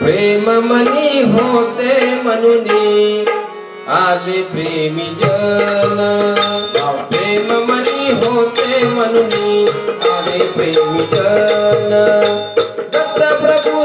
प्रेम मनी होते मनुनी, आदि प्रेमी जन। प्रेम मनी होते मनुनी, आदि प्रेमी जन। दत्त प्रभु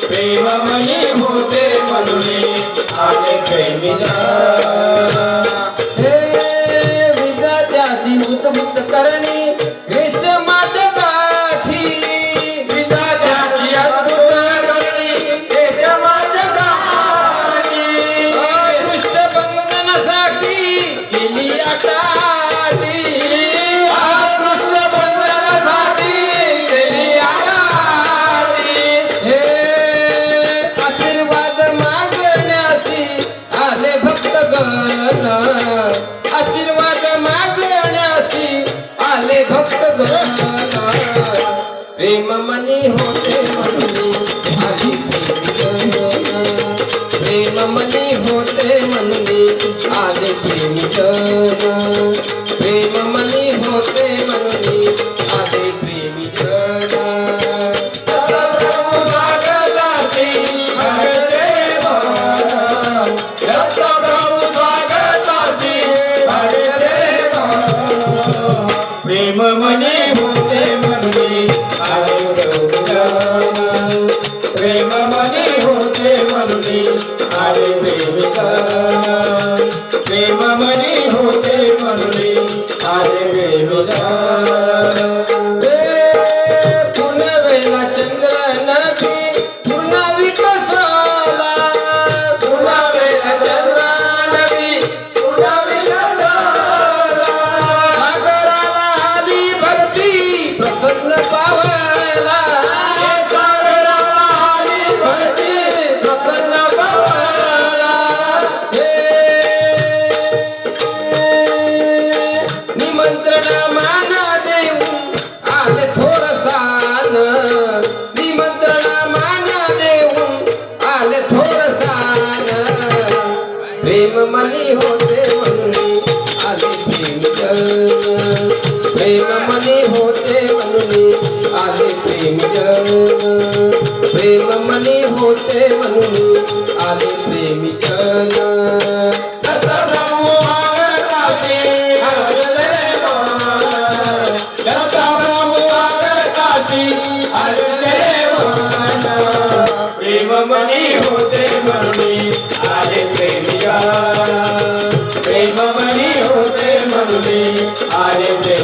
प्रेममय होते म्हणून आले प्रेमीला आले भक्त गुणाला प्रेम मनी होते म्हणून आली प्रेम मनी होते म्हणून आले प्रेम प्रेम मने होते मने प्रेम मने होते मने आरे प्रेम प्रेम मनी होते म्हणून आले प्रेम प्रेम मनी होते म्हणून आले प्रेम प्रेम मनी होते म्हणून आले प्रेमी